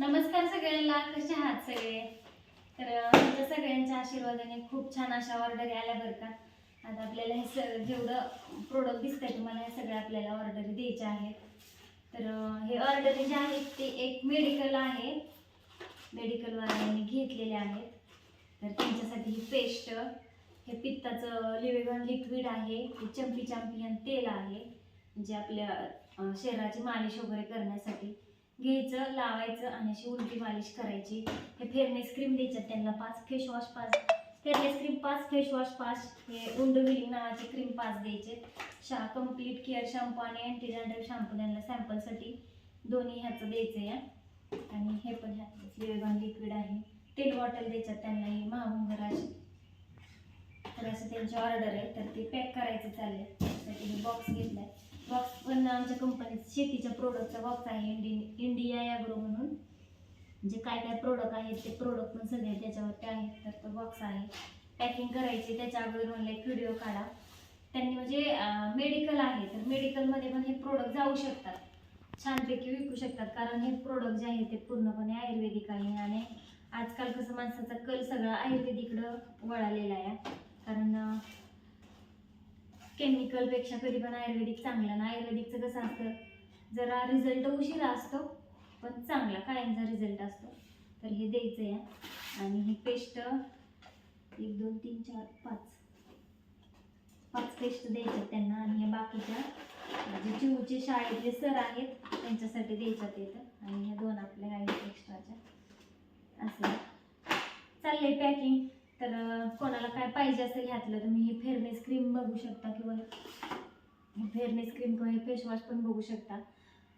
नमस्कार सगळ्यांना कसे आहात सगळे? तर अं, तुमच्या सगळ्यांच्या आशीर्वादाने खूप छान अशा ऑर्डरी आल्या बरं का? आता आपल्याला हे स जेवढं प्रोडक्ट दिसतंय तुम्हाला हे सगळं आपल्याला ऑर्डरी द्यायच्या आहेत. तर हे ऑर्डरी जे आहेत ते एक मेडिकल आहे. मेडिकलवाल्यांनी घेतलेले आहेत. तर त्यांच्यासाठी ही पेस्ट हे पित्ताचं लिवेगॉन लिक्विड आहे. हे चंपी चांपियन तेल आहे. जे आपल्या शरीराची मालिश वगैरे करण्यासाठी. घ्यायचं लावायचं आणि अशी उलटी मालिश करायची. हे फेअरनेस क्रीम द्यायच्यात त्यांना पाच फेस वॉश पाच. फेअरनेस क्रीम पाच फेस वॉश पाच. हे उंड विलिंग क्रीम पाच द्यायचे. शा कंप्लीट केअर शॅम्पू आणि अँटी डँड्रफ शॅम्पू त्यांना सॅम्पलसाठी दोन्ही ह्याचं द्यायचं या आणि हे पण ह्याचं लिवेगॉन लिक्विड आहे. तेल बॉटल द्यायच्यात त्यांना ही महामंगर अशी. तर असं त्यांची ऑर्डर आहे. तर ते पॅक करायचं चाललंय. त्यासाठी मी बॉक्स घेतलाय. बॉक्स पण आमच्या कंपनीत शेतीच्या प्रोडक्टचा बॉक्स आहे. इंडियन म्हणजे काय काय प्रोडक्ट आहेत ते प्रोडक्ट पण सगळे त्याच्यावरती आहेत. तर तो बॉक्स आहे. पॅकिंग करायची त्याच्या अगोदर म्हणलं एक व्हिडिओ काढा. त्यांनी म्हणजे मेडिकल आहे. तर मेडिकलमध्ये पण हे प्रोडक्ट जाऊ शकतात. छानपैकी विकू शकतात. कारण हे प्रोडक्ट जे आहे ते पूर्णपणे आयुर्वेदिक आहे. आणि आजकाल कसं माणसाचा कल सगळा आयुर्वेदिकडं वळालेला आहे. कारण केमिकलपेक्षा कधी पण आयुर्वेदिक चांगलं. ना आयुर्वेदिकचं कसं असतं जरा रिझल्ट उशिरा असतो. चांगला काळ्यांचा रिझल्ट असतो. तर हे द्यायचं आहे आणि हे पेस्ट एक दोन तीन चार पाच. पाच पेस्ट द्यायच्यात त्यांना आणि हे बाकीच्या जे चिवचे शाळेतले सर आहेत त्यांच्यासाठी द्यायच्यात येतं आणि ह्या दोन आपल्या आहेत एक्स्ट्राच्या असं. चाललंय पॅकिंग तर कोणाला काय पाहिजे असेल ह्यातलं तुम्ही हे फेअरनेस क्रीम बघू शकता किंवा हे फेअरनेस क्रीम किंवा हे फेसवॉश पण बघू शकता.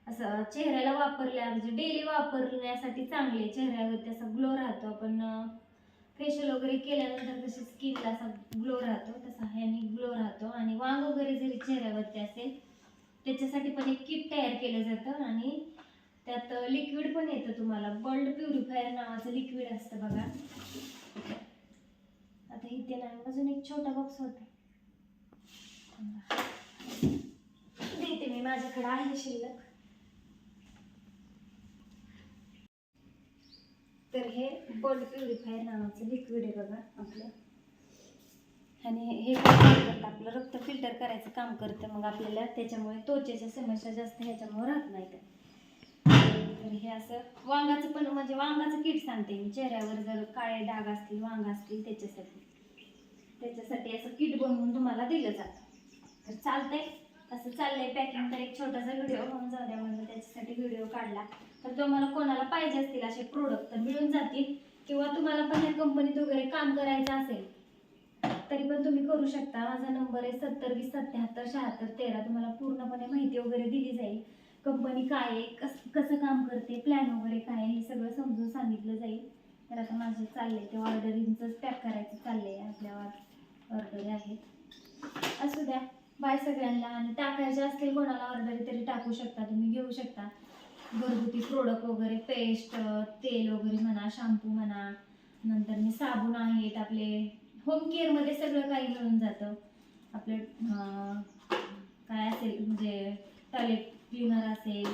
असं चेहऱ्याला वापरल्या म्हणजे डेली वापरण्यासाठी चांगले चेहऱ्यावरती असा ग्लो राहतो. आपण फेशियल वगैरे केल्यानंतर कशी स्किनला असा ग्लो राहतो तसा ह्याने ग्लो राहतो. आणि वांग वगैरे जरी चेहऱ्यावरती असेल त्याच्यासाठी पण एक किट तयार केलं जातं. आणि त्यात लिक्विड पण येतं तुम्हाला. बल्ड प्युरिफायर नावाचं लिक्विड असतं बघा. आता इथे नाही अजून एक छोटा बॉक्स होता. देते मी माझ्याकडे आहे शिल्लक. तर हे बल्ड प्युरिफायर नावाचं लिक्विड आहे बघा आपलं. आणि हे काम करतं आपलं रक्त फिल्टर करायचं काम करतं मग आपल्याला त्याच्यामुळे त्वचेच्या समस्या जास्त ह्याच्यामुळे राहत नाही तर. हे असं वांगाचं पण म्हणजे वांगाचं किट सांगते मी चेहऱ्यावर जर काळे डाग असतील वांग असतील त्याच्यासाठी. त्याच्यासाठी असं किट बनवून तुम्हाला दिलं जातं. तर चालतंय असं चाललंय पॅकिंग तर एक छोटासा व्हिडिओ होऊन जाऊ द्या म्हणलं त्याच्यासाठी व्हिडिओ काढला. तर तुम्हाला कोणाला पाहिजे असतील असे प्रोडक्ट तर मिळून जातील. किंवा तुम्हाला पण या कंपनीत वगैरे काम करायचं असेल तरी पण तुम्ही करू शकता. माझा नंबर आहे सत्तर वीस सत्याहत्तर शहात्तर तेरा. तुम्हाला पूर्णपणे माहिती वगैरे दिली जाईल. कंपनी काय आहे कस कसं काम करते प्लॅन वगैरे काय आहे हे सगळं समजून सांगितलं जाईल. तर आता माझं चाललंय ते ऑर्डरिंगचंच पॅक करायचं चाललंय. आपल्या ऑर्डरी आहेत असू द्या. बाय सगळ्यांना. आणि टाकायचे असतील कोणाला ऑर्डरी तरी टाकू शकता. तुम्ही घेऊ शकता. घरगुती प्रोडक्ट वगैरे पेस्ट तेल वगैरे म्हणा शॅम्पू म्हणा नंतर मी साबण आहेत आपले. होम केअरमध्ये सगळं काही मिळून जातं. आपले काय असेल म्हणजे टॉयलेट क्लिनर असेल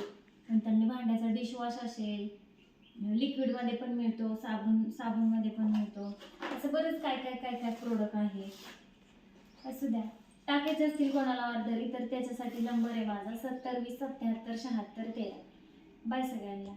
नंतर भांड्याचा डिशवॉश असेल लिक्विडमध्ये पण मिळतो साबण साबणमध्ये पण मिळतो. असं बरंच काय काय काय काय प्रोडक्ट आहे. असू द्या. टाकायचे असतील कोणाला ऑर्डरी तर त्याच्यासाठी नंबर आहे माझा. सत्तर वीस सत्याहत्तर शहात्तर तेरा. बाय सगळ्यांना.